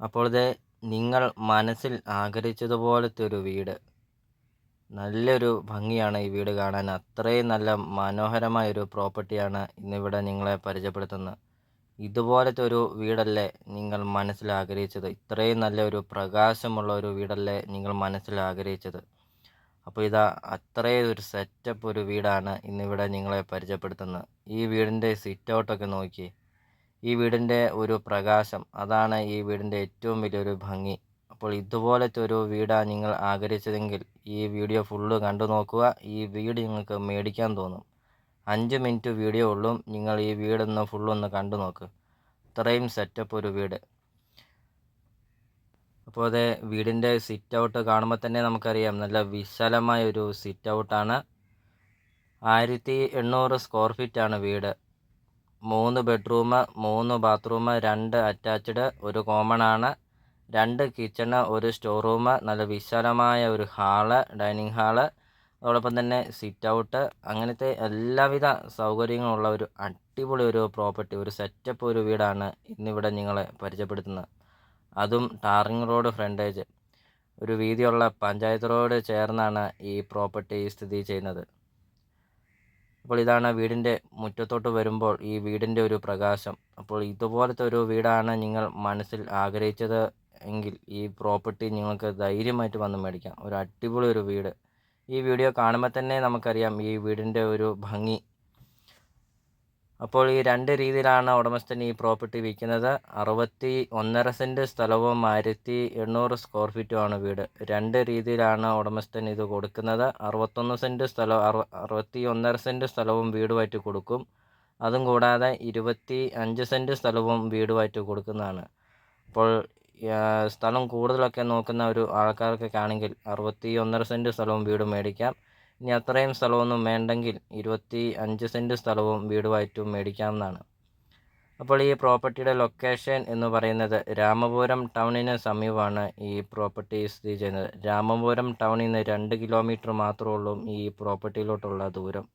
അപ്പോൾ ഇത് നിങ്ങൾ മനസ്സിൽ ആഗ്രഹിച്ചതുപോലത്തെ ഒരു വീട്. നല്ലൊരു ഭംഗിയാണ് ഈ വീട് കാണാൻ. അത്രയും നല്ല മനോഹരമായ ഒരു പ്രോപ്പർട്ടിയാണ് ഇന്നിവിടെ നിങ്ങളെ പരിചയപ്പെടുത്തുന്നത്. ഇതുപോലത്തെ ഒരു വീടല്ലേ നിങ്ങൾ മനസ്സിൽ ആഗ്രഹിച്ചത്? ഇത്രയും നല്ല ഒരു പ്രകാശമുള്ള ഒരു വീടല്ലേ നിങ്ങൾ മനസ്സിൽ ആഗ്രഹിച്ചത്? അപ്പോൾ ഇതാ അത്രയും ഒരു സെറ്റപ്പ് ഒരു വീടാണ് ഇന്നിവിടെ നിങ്ങളെ പരിചയപ്പെടുത്തുന്നത്. ഈ വീടിന്റെ സിറ്റ് ഔട്ടൊക്കെ നോക്കി ഈ വീടിന്റെ ഒരു പ്രകാശം. അതാണ് ഈ വീടിന്റെ ഏറ്റവും വലിയൊരു ഭംഗി. അപ്പോൾ ഇതുപോലത്തെ ഒരു വീടാണ് നിങ്ങൾ ആഗ്രഹിച്ചതെങ്കിൽ ഈ വീഡിയോ ഫുള്ള് കണ്ടു നോക്കുക. ഈ വീട് നിങ്ങൾക്ക് മേടിക്കാൻ തോന്നും. അഞ്ച് മിനിറ്റ് വീഡിയോ ഉള്ളൂ. നിങ്ങൾ ഈ വീടൊന്ന് ഫുള്ളൊന്ന് കണ്ടു നോക്ക്. ഇത്രയും സെറ്റപ്പ് ഒരു വീട്. അപ്പോൾ അത് വീടിന്റെ സിറ്റ് ഔട്ട് കാണുമ്പോൾ തന്നെ നമുക്കറിയാം. നല്ല വിശാലമായ ഒരു സിറ്റ് ഔട്ടാണ് ആയിരത്തി എണ്ണൂറ് സ്ക്വയർ ഫീറ്റാണ് വീട്. മൂന്ന് ബെഡ്റൂം മൂന്ന് ബാത്റൂം രണ്ട് അറ്റാച്ച്ഡ് ഒരു കോമൺ ആണ്. രണ്ട് കിച്ചണ് ഒരു സ്റ്റോർ റൂം നല്ല വിശാലമായ ഒരു ഹാൾ ഡൈനിങ് ഹാൾ അതോടൊപ്പം തന്നെ സിറ്റ് ഔട്ട് അങ്ങനത്തെ എല്ലാവിധ സൗകര്യങ്ങളുള്ള ഒരു അടിപൊളി ഒരു പ്രോപ്പർട്ടി ഒരു സെറ്റപ്പ് ഒരു വീടാണ് ഇന്നിവിടെ നിങ്ങളെ പരിചയപ്പെടുത്തുന്നത്. അതും ടാറിങ് റോഡ് ഫ്രണ്ടേജ് ഒരു വീതിയുള്ള പഞ്ചായത്ത് റോഡ് ചേർന്നാണ് ഈ പ്രോപ്പർട്ടി സ്ഥിതി ചെയ്യുന്നത്. അപ്പോൾ ഇതാണ് വീടിന്റെ മുറ്റത്തോട്ട് വരുമ്പോൾ ഈ വീടിന്റെ ഒരു പ്രകാശം. അപ്പോൾ ഇതുപോലത്തെ ഒരു വീടാണ് നിങ്ങൾ മനസ്സിൽ ആഗ്രഹിച്ചത് എങ്കിൽ ഈ പ്രോപ്പർട്ടി നിങ്ങൾക്ക് ധൈര്യമായിട്ട് വന്ന് മേടിക്കാം. ഒരു അടിപൊളി ഒരു വീട്. ഈ വീഡിയോ കാണുമ്പോൾ തന്നെ നമുക്കറിയാം ഈ വീടിന്റെ ഒരു ഭംഗി അപ്പോൾ ഈ രണ്ട് രീതിയിലാണ് ഉടമസ്ഥൻ ഈ പ്രോപ്പർട്ടി വിൽക്കുന്നത്. അറുപത്തി ഒന്നര സെന്റ് സ്ഥലവും ആയിരത്തി എണ്ണൂറ് സ്ക്വയർ ഫീറ്റുമാണ് വീട്. രണ്ട് രീതിയിലാണ് ഉടമസ്ഥൻ ഇത് കൊടുക്കുന്നത്. അറുപത്തൊന്ന് സെന്റ് സ്ഥലം അറുപത്തി ഒന്നര സെന്റ് സ്ഥലവും വീടുമായിട്ട് കൊടുക്കും. അതും കൂടാതെ ഇരുപത്തി അഞ്ച് സെന്റ് സ്ഥലവും വീടുമായിട്ട് കൊടുക്കുന്നതാണ്. അപ്പോൾ സ്ഥലം കൂടുതലൊക്കെ നോക്കുന്ന ഒരു ആൾക്കാർക്കൊക്കെ ആണെങ്കിൽ അറുപത്തി ഒന്നര സെന്റ് സ്ഥലവും വീടും മേടിക്കാം. ഇനി അത്രയും സ്ഥലമൊന്നും വേണ്ടെങ്കിൽ ഇരുപത്തി അഞ്ച് സെന്റ് സ്ഥലവും വീടുമായിട്ടും മേടിക്കാവുന്നതാണ്. അപ്പോൾ ഈ പ്രോപ്പർട്ടിയുടെ ലൊക്കേഷൻ എന്ന് പറയുന്നത് രാമപുരം ടൗണിന് സമീപമാണ് ഈ പ്രോപ്പർട്ടി സ്ഥിതി ചെയ്യുന്നത്. രാമപുരം ടൗണിൽ നിന്ന് രണ്ട് കിലോമീറ്റർ മാത്രമേ ഉള്ളൂ ഈ പ്രോപ്പർട്ടിയിലോട്ടുള്ള ദൂരം.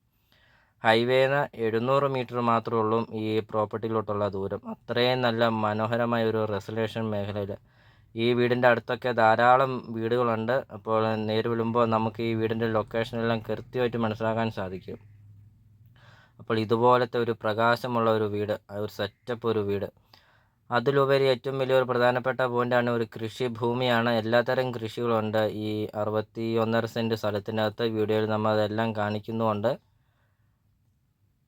ഹൈവേന്ന് എഴുന്നൂറ് മീറ്റർ മാത്രമേ ഉള്ളൂ ഈ പ്രോപ്പർട്ടിയിലോട്ടുള്ള ദൂരം. അത്രയും നല്ല മനോഹരമായ ഒരു റെസലേഷൻ മേഖലയിൽ ഈ വീടിന്റെ അടുത്തൊക്കെ ധാരാളം വീടുകളുണ്ട്. അപ്പോൾ നേര് വിളുമ്പോൾ നമുക്ക് ഈ വീടിന്റെ ലൊക്കേഷനെല്ലാം കൃത്യമായിട്ട് മനസ്സിലാക്കാൻ സാധിക്കും. അപ്പോൾ ഇതുപോലത്തെ ഒരു പ്രകാശമുള്ള ഒരു വീട് ഒരു സെറ്റപ്പ് ഒരു വീട്. അതിലുപരി ഏറ്റവും വലിയൊരു പ്രധാനപ്പെട്ട പോയിന്റാണ് ഒരു കൃഷി ഭൂമിയാണ്. എല്ലാത്തരം കൃഷികളുണ്ട്. ഈ അറുപത്തി ഒന്നര സെന്റ് സ്ഥലത്തിനകത്ത് വീഡിയോയിൽ നമ്മൾ അതെല്ലാം കാണിക്കുന്നുമുണ്ട്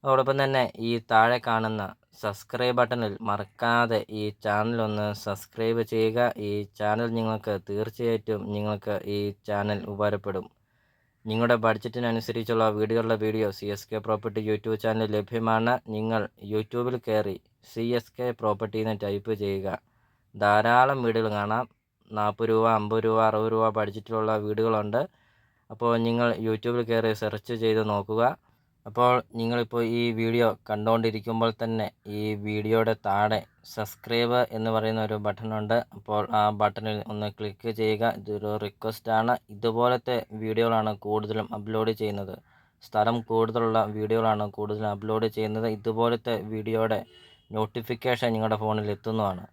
അതോടൊപ്പം തന്നെ ഈ താഴെ കാണുന്ന സബ്സ്ക്രൈബ് ബട്ടണിൽ മറക്കാതെ ഈ ചാനൽ ഒന്ന് സബ്സ്ക്രൈബ് ചെയ്യുക. ഈ ചാനൽ നിങ്ങൾക്ക് തീർച്ചയായിട്ടും നിങ്ങൾക്ക് ഈ ചാനൽ ഉപകാരപ്പെടും. നിങ്ങളുടെ ബഡ്ജറ്റിനനുസരിച്ചുള്ള വീടുകളുടെ video C S K property YouTube channel ലഭ്യമാണ്. നിങ്ങൾ യൂട്യൂബിൽ കയറി സി എസ് കെ പ്രോപ്പർട്ടി എന്ന് ടൈപ്പ് ചെയ്യുക. ധാരാളം വീടുകൾ കാണാം. നാൽപ്പത് രൂപ അമ്പത് രൂപ അറുപത് രൂപ ബഡ്ജറ്റിലുള്ള വീടുകളുണ്ട്. അപ്പോൾ നിങ്ങൾ യൂട്യൂബിൽ കയറി സെർച്ച് ചെയ്ത് നോക്കുക. അപ്പോൾ നിങ്ങളിപ്പോൾ ഈ വീഡിയോ കണ്ടുകൊണ്ടിരിക്കുമ്പോൾ തന്നെ ഈ വീഡിയോയുടെ താഴെ സബ്സ്ക്രൈബ് എന്ന് പറയുന്ന ഒരു ബട്ടണുണ്ട്. അപ്പോൾ ആ ബട്ടണിൽ ഒന്ന് ക്ലിക്ക് ചെയ്യുക. ഇതൊരു റിക്വസ്റ്റാണ് ഇതുപോലത്തെ വീഡിയോകളാണ് കൂടുതലും അപ്ലോഡ് ചെയ്യുന്നത്. സ്ഥലം കൂടുതലുള്ള വീഡിയോകളാണ് കൂടുതലും അപ്ലോഡ് ചെയ്യുന്നത്. ഇതുപോലത്തെ വീഡിയോയുടെ നോട്ടിഫിക്കേഷൻ നിങ്ങളുടെ ഫോണിൽ എത്തുന്നതാണ്.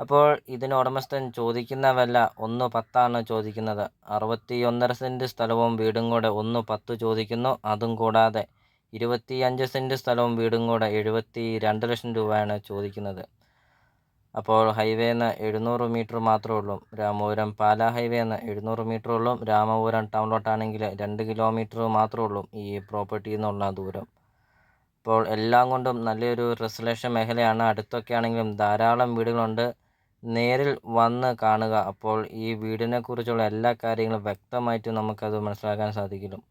അപ്പോൾ ഇതിന് ഉടമസ്ഥൻ ചോദിക്കുന്ന വില ഒന്ന് പത്താണ് ചോദിക്കുന്നത്. അറുപത്തി ഒന്നര സെന്റ് സ്ഥലവും വീടും കൂടെ ഒന്ന് പത്ത് ചോദിക്കുന്നു. അതും കൂടാതെ ഇരുപത്തി അഞ്ച് സെന്റ് സ്ഥലവും വീടും കൂടെ എഴുപത്തി രണ്ട് ലക്ഷം രൂപയാണ് ചോദിക്കുന്നത്. അപ്പോൾ ഹൈവേ ഹൈവേന്ന് എഴുന്നൂറ് മീറ്റർ മാത്രമേ ഉള്ളൂ. രാമപുരം ഹൈവേ ഹൈവേന്ന് എഴുന്നൂറ് മീറ്റർ ഉള്ളൂ. രാമപുരം ടൗണിലോട്ടാണെങ്കിൽ രണ്ട് കിലോമീറ്റർ മാത്രമേ ഉള്ളൂ ഈ പ്രോപ്പർട്ടിയിൽ നിന്നുള്ള ദൂരം. അപ്പോൾ എല്ലാം കൊണ്ടും നല്ലൊരു റെസലേഷൻ മേഖലയാണ്. അടുത്തൊക്കെ ആണെങ്കിലും ധാരാളം വീടുകളുണ്ട്. നേരിൽ വന്ന് കാണുക. അപ്പോൾ ഈ വീടിനെ കുറിച്ചുള്ള എല്ലാ കാര്യങ്ങളും വ്യക്തമായിട്ട് നമുക്കത് മനസ്സിലാക്കാൻ സാധിക്കും.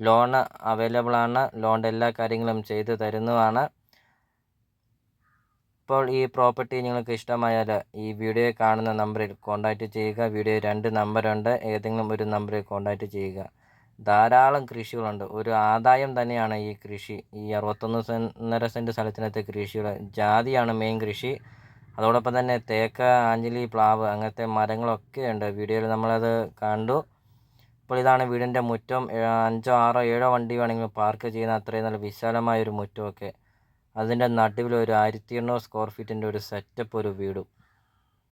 ലോൺ അവൈലബിൾ ആണ്. ലോണിന്റെ എല്ലാ കാര്യങ്ങളും ചെയ്ത് തരുന്നതാണ്. ഇപ്പോൾ ഈ പ്രോപ്പർട്ടി നിങ്ങൾക്ക് ഇഷ്ടമായാൽ ഈ വീഡിയോ കാണുന്ന നമ്പറിൽ കോൺടാക്റ്റ് ചെയ്യുക. വീഡിയോ രണ്ട് നമ്പറുണ്ട് ഏതെങ്കിലും ഒരു നമ്പറിൽ കോൺടാക്റ്റ് ചെയ്യുക. ധാരാളം കൃഷികളുണ്ട്. ഒരു ആദായം തന്നെയാണ് ഈ കൃഷി. ഈ അറുപത്തൊന്ന് ഒന്നര സെന്റ് സ്ഥലത്തിനകത്തെ കൃഷികൾ. ജാതിയാണ് മെയിൻ കൃഷി. അതോടൊപ്പം തന്നെ തേക്ക് ആഞ്ഞിലി പ്ലാവ് അങ്ങനത്തെ മരങ്ങളൊക്കെ ഉണ്ട്. വീഡിയോയിൽ നമ്മളത് കണ്ടു. ഇപ്പോൾ ഇതാണ് വീടിന്റെ മുറ്റം. അഞ്ചോ ആറോ ഏഴോ വണ്ടി വേണമെങ്കിൽ പാർക്ക് ചെയ്യുന്ന അത്രയും നല്ല വിശാലമായ ഒരു മുറ്റമൊക്കെ. അതിന്റെ നടുവിൽ ഒരു ആയിരത്തി എണ്ണൂറ് സ്ക്വയർ ഫീറ്റിന്റെ ഒരു സെറ്റപ്പ് ഒരു വീടും.